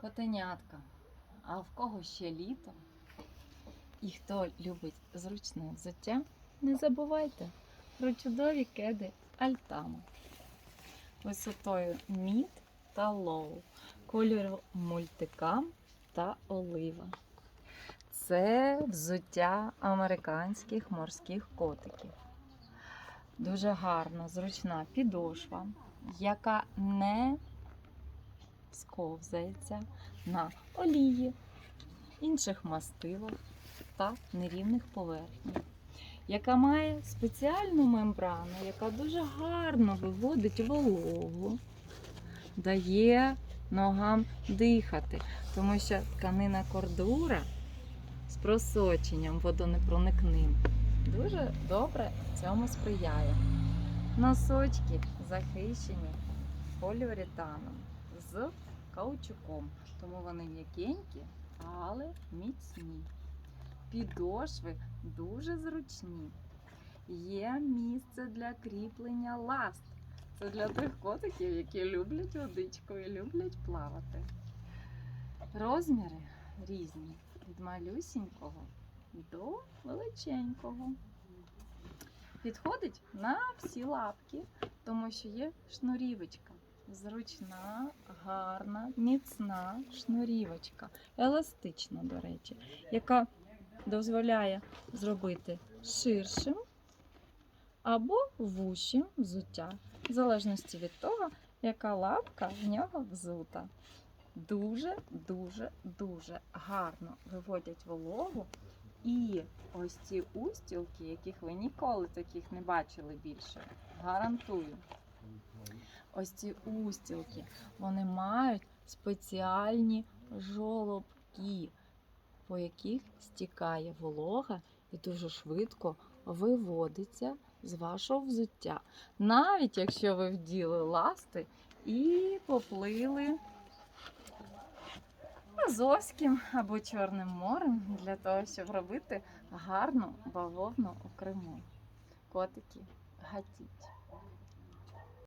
Котенятка. А в кого ще літо? І хто любить зручне взуття, не забувайте про чудові кеди Альтама. Висотою мід та лоу, кольору мультикам та олива. Це взуття американських морських котиків. Дуже гарна, зручна підошва, яка не сковзається на олії, інших мастилах та нерівних поверхнях, яка має спеціальну мембрану, яка дуже гарно виводить вологу, дає ногам дихати, тому що тканина кордура з просоченням водонепроникним дуже добре цьому сприяє. Носочки захищені поліуретаном з каучуком, тому вони м'якенькі, але міцні. Підошви дуже зручні. Є місце для кріплення ласт. Це для тих котиків, які люблять водичку і люблять плавати. Розміри різні від малюсінького до величенького. Підходить на всі лапки, тому що є шнурівочка. Зручна, гарна, міцна шнурівочка, еластична, до речі, яка дозволяє зробити ширшим або вущим взуття, в залежності від того, яка лапка в нього взута. Дуже, дуже, дуже гарно виводять вологу. І ось ці устілки, яких ви ніколи таких не бачили більше, гарантую. Ось ці устілки, вони мають спеціальні жолобки, по яких стікає волога і дуже швидко виводиться з вашого взуття. Навіть якщо ви вділи ласти і поплили Азовським або Чорним морем для того, щоб робити гарну бавовну у Криму. Котики, гатіть.